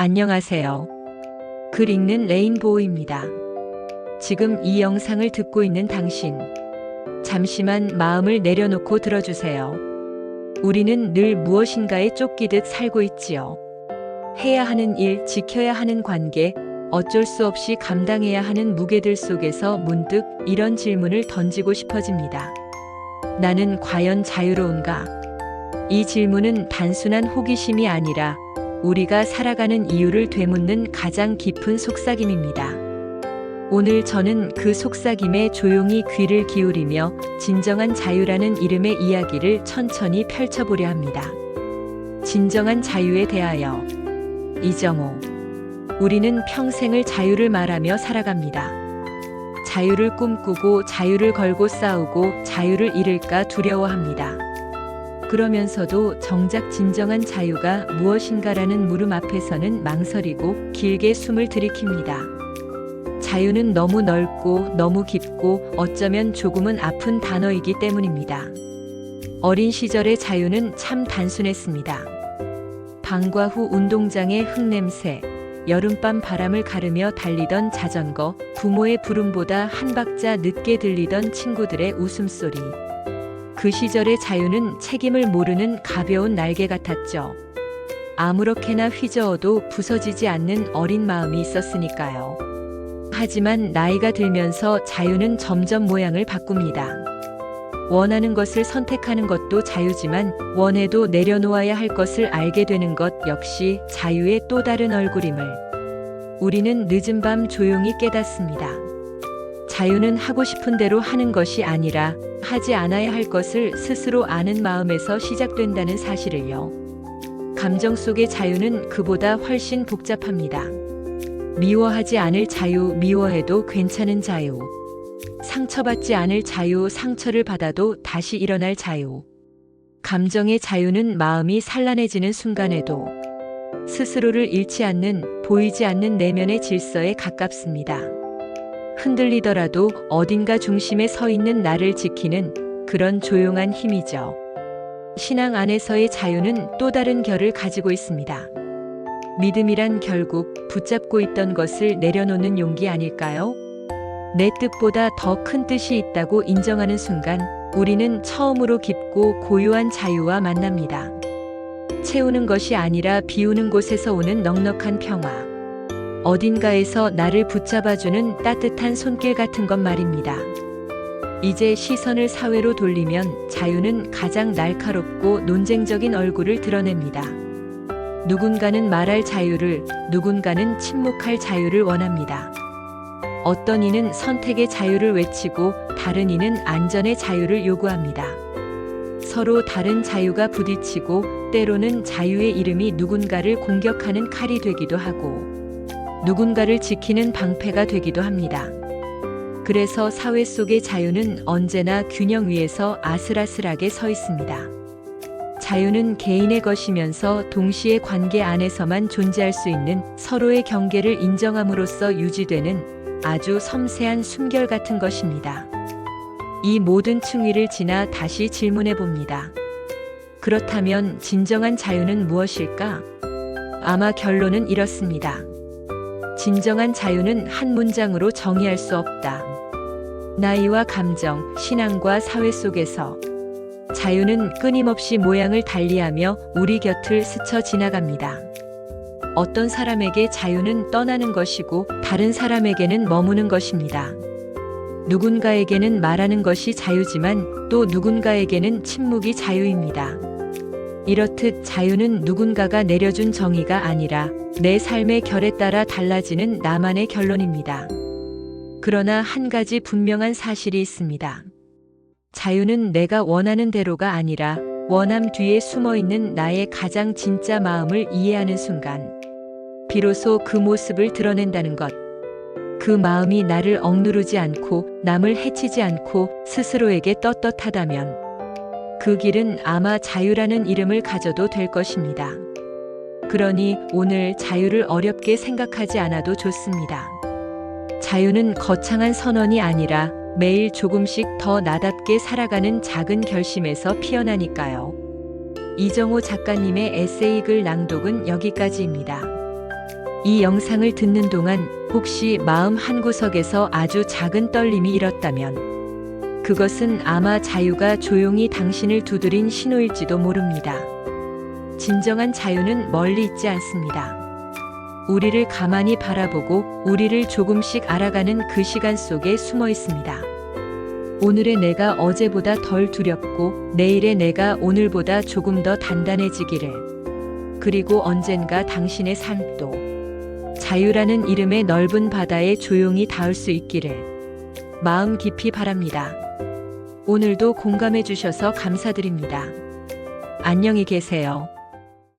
안녕하세요. 글 읽는 레인보우입니다. 지금 이 영상을 듣고 있는 당신. 잠시만 마음을 내려놓고 들어주세요. 우리는 늘 무엇인가에 쫓기듯 살고 있지요. 해야 하는 일, 지켜야 하는 관계, 어쩔 수 없이 감당해야 하는 무게들 속에서 문득 이런 질문을 던지고 싶어집니다. 나는 과연 자유로운가? 이 질문은 단순한 호기심이 아니라 우리가 살아가는 이유를 되묻는 가장 깊은 속삭임입니다. 오늘 저는 그 속삭임에 조용히 귀를 기울이며 진정한 자유라는 이름의 이야기를 천천히 펼쳐보려 합니다. 진정한 자유에 대하여 이정호 우리는 평생을 자유를 말하며 살아갑니다. 자유를 꿈꾸고 자유를 걸고 싸우고 자유를 잃을까 두려워합니다. 그러면서도 정작 진정한 자유가 무엇인가라는 물음 앞에서는 망설이고 길게 숨을 들이킵니다. 자유는 너무 넓고 너무 깊고 어쩌면 조금은 아픈 단어이기 때문입니다. 어린 시절의 자유는 참 단순했습니다. 방과 후 운동장의 흙냄새, 여름밤 바람을 가르며 달리던 자전거, 부모의 부름보다 한 박자 늦게 들리던 친구들의 웃음소리. 그 시절의 자유는 책임을 모르는 가벼운 날개 같았죠. 아무렇게나 휘저어도 부서지지 않는 어린 마음이 있었으니까요. 하지만 나이가 들면서 자유는 점점 모양을 바꿉니다. 원하는 것을 선택하는 것도 자유지만 원해도 내려놓아야 할 것을 알게 되는 것 역시 자유의 또 다른 얼굴임을 우리는 늦은 밤 조용히 깨닫습니다. 자유는 하고 싶은 대로 하는 것이 아니라 하지 않아야 할 것을 스스로 아는 마음에서 시작된다는 사실을요. 감정 속의 자유는 그보다 훨씬 복잡합니다. 미워하지 않을 자유, 미워해도 괜찮은 자유. 상처받지 않을 자유, 상처를 받아도 다시 일어날 자유. 감정의 자유는 마음이 산란해지는 순간에도 스스로를 잃지 않는, 보이지 않는 내면의 질서에 가깝습니다. 흔들리더라도 어딘가 중심에 서 있는 나를 지키는 그런 조용한 힘이죠. 신앙 안에서의 자유는 또 다른 결을 가지고 있습니다. 믿음이란 결국 붙잡고 있던 것을 내려놓는 용기 아닐까요? 내 뜻보다 더 큰 뜻이 있다고 인정하는 순간 우리는 처음으로 깊고 고요한 자유와 만납니다. 채우는 것이 아니라 비우는 곳에서 오는 넉넉한 평화. 어딘가에서 나를 붙잡아주는 따뜻한 손길 같은 것 말입니다. 이제 시선을 사회로 돌리면 자유는 가장 날카롭고 논쟁적인 얼굴을 드러냅니다. 누군가는 말할 자유를, 누군가는 침묵할 자유를 원합니다. 어떤 이는 선택의 자유를 외치고 다른 이는 안전의 자유를 요구합니다. 서로 다른 자유가 부딪히고 때로는 자유의 이름이 누군가를 공격하는 칼이 되기도 하고 누군가를 지키는 방패가 되기도 합니다. 그래서 사회 속의 자유는 언제나 균형 위에서 아슬아슬하게 서 있습니다. 자유는 개인의 것이면서 동시에 관계 안에서만 존재할 수 있는 서로의 경계를 인정함으로써 유지되는 아주 섬세한 숨결 같은 것입니다. 이 모든 층위를 지나 다시 질문해 봅니다. 그렇다면 진정한 자유는 무엇일까? 아마 결론은 이렇습니다. 진정한 자유는 한 문장으로 정의할 수 없다. 나이와 감정, 신앙과 사회 속에서 자유는 끊임없이 모양을 달리하며 우리 곁을 스쳐 지나갑니다. 어떤 사람에게 자유는 떠나는 것이고 다른 사람에게는 머무는 것입니다. 누군가에게는 말하는 것이 자유지만 또 누군가에게는 침묵이 자유입니다. 이렇듯 자유는 누군가가 내려준 정의가 아니라 내 삶의 결에 따라 달라지는 나만의 결론입니다. 그러나 한 가지 분명한 사실이 있습니다. 자유는 내가 원하는 대로가 아니라 원함 뒤에 숨어 있는 나의 가장 진짜 마음을 이해하는 순간, 비로소 그 모습을 드러낸다는 것. 그 마음이 나를 억누르지 않고 남을 해치지 않고 스스로에게 떳떳하다면 그 길은 아마 자유라는 이름을 가져도 될 것입니다. 그러니 오늘 자유를 어렵게 생각하지 않아도 좋습니다. 자유는 거창한 선언이 아니라 매일 조금씩 더 나답게 살아가는 작은 결심에서 피어나니까요. 이정호 작가님의 에세이 글 낭독은 여기까지입니다. 이 영상을 듣는 동안 혹시 마음 한구석에서 아주 작은 떨림이 일었다면 그것은 아마 자유가 조용히 당신을 두드린 신호일지도 모릅니다. 진정한 자유는 멀리 있지 않습니다. 우리를 가만히 바라보고 우리를 조금씩 알아가는 그 시간 속에 숨어 있습니다. 오늘의 내가 어제보다 덜 두렵고 내일의 내가 오늘보다 조금 더 단단해지기를. 그리고 언젠가 당신의 삶도 자유라는 이름의 넓은 바다에 조용히 닿을 수 있기를. 마음 깊이 바랍니다. 오늘도 공감해 주셔서 감사드립니다. 안녕히 계세요.